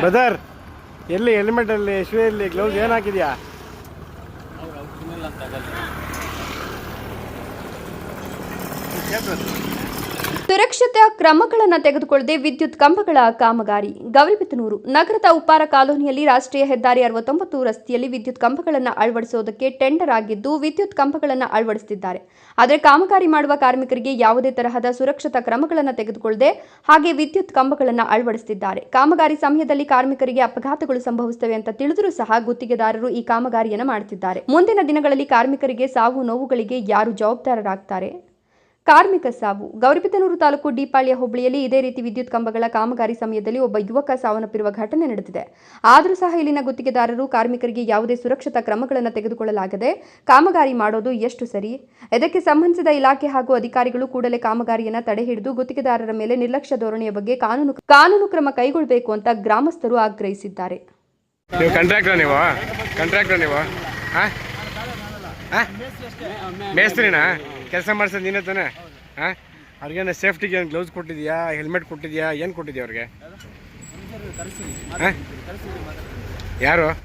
Brother ಎಲ್ಲಿ helmet ಅಲ್ಲಿ ಶೂಯಲ್ಲಿ gloves ಏನ್ ಹಾಕಿದ್ಯಾ ಸುರಕ್ಷತಾ ಕ್ರಮಗಳನ್ನು ತೆಗೆದುಕೊಳ್ಳದೆ ವಿದ್ಯುತ್ ಕಂಬಗಳ ಕಾಮಗಾರಿ. ಗೌರಿಬಿದನೂರು ನಗರದ ಉಪ್ಪಾರ ಕಾಲೋನಿಯಲ್ಲಿ ರಾಷ್ಟ್ರೀಯ ಹೆದ್ದಾರಿ ಅರವತ್ತೊಂಬತ್ತು ರಸ್ತೆಯಲ್ಲಿ ವಿದ್ಯುತ್ ಕಂಬಗಳನ್ನು ಅಳವಡಿಸುವುದಕ್ಕೆ ಟೆಂಡರ್ ಆಗಿದ್ದು, ವಿದ್ಯುತ್ ಕಂಬಗಳನ್ನು ಅಳವಡಿಸುತ್ತಿದ್ದಾರೆ ಆದರೆ ಕಾಮಗಾರಿ ಮಾಡುವ ಕಾರ್ಮಿಕರಿಗೆ ಯಾವುದೇ ತರಹದ ಸುರಕ್ಷತಾ ಕ್ರಮಗಳನ್ನು ತೆಗೆದುಕೊಳ್ಳದೆ ಹಾಗೆ ವಿದ್ಯುತ್ ಕಂಬಗಳನ್ನು ಅಳವಡಿಸುತ್ತಿದ್ದಾರೆ ಕಾಮಗಾರಿ ಸಮಯದಲ್ಲಿ ಕಾರ್ಮಿಕರಿಗೆ ಅಪಘಾತಗಳು ಸಂಭವಿಸುತ್ತವೆ ಅಂತ ತಿಳಿದರೂ ಸಹ ಗುತ್ತಿಗೆದಾರರು ಈ ಕಾಮಗಾರಿಯನ್ನು ಮಾಡುತ್ತಿದ್ದಾರೆ ಮುಂದಿನ ದಿನಗಳಲ್ಲಿ ಕಾರ್ಮಿಕರಿಗೆ ಸಾವು ನೋವುಗಳಿಗೆ ಯಾರು ಜವಾಬ್ದಾರರಾಗ್ತಾರೆ? ಕಾರ್ಮಿಕ ಸಾವು. ಗೌರಿಬಿದನೂರು ತಾಲೂಕು ಡಿಪಾಳ್ಯ ಹೋಬಳಿಯಲ್ಲಿ ಇದೇ ರೀತಿ ವಿದ್ಯುತ್ ಕಂಬಗಳ ಕಾಮಗಾರಿ ಸಮಯದಲ್ಲಿ ಒಬ್ಬ ಯುವಕ ಸಾವನ್ನಪ್ಪಿರುವ ಘಟನೆ ನಡೆದಿದೆ. ಆದರೂ ಸಹ ಇಲ್ಲಿನ ಗುತ್ತಿಗೆದಾರರು ಕಾರ್ಮಿಕರಿಗೆ ಯಾವುದೇ ಸುರಕ್ಷತಾ ಕ್ರಮಗಳನ್ನು ತೆಗೆದುಕೊಳ್ಳಲಾಗದೆ ಕಾಮಗಾರಿ ಮಾಡೋದು ಎಷ್ಟು ಸರಿ? ಇದಕ್ಕೆ ಸಂಬಂಧಿಸಿದ ಇಲಾಖೆ ಹಾಗೂ ಅಧಿಕಾರಿಗಳು ಕೂಡಲೇ ಕಾಮಗಾರಿಯನ್ನು ತಡೆ ಹಿಡಿದು ಗುತ್ತಿಗೆದಾರರ ಮೇಲೆ ನಿರ್ಲಕ್ಷ್ಯ ಧೋರಣೆಯ ಬಗ್ಗೆ ಕಾನೂನು ಕಾನೂನು ಕ್ರಮ ಕೈಗೊಳ್ಳಬೇಕು ಅಂತ ಗ್ರಾಮಸ್ಥರು ಆಗ್ರಹಿಸಿದ್ದಾರೆ ಕಾಂಟ್ರಾಕ್ಟರ್ ನೀವು ಹಾ ಹಾ ಮೇಸ್ತ್ರಿನಾ? ಕೆಲಸ ಮಾಡ್ಸೋದು ನೀನೇ ತಾನೆ? ಹಾಂ ಅವ್ರಿಗೇನು ಸೇಫ್ಟಿಗೆ ಏನು ಗ್ಲೌಸ್ ಕೊಟ್ಟಿದ್ಯಾ ಹೆಲ್ಮೆಟ್ ಕೊಟ್ಟಿದ್ಯಾ, ಏನು ಕೊಟ್ಟಿದ್ಯಾ ಅವ್ರಿಗೆ? ಯಾರು?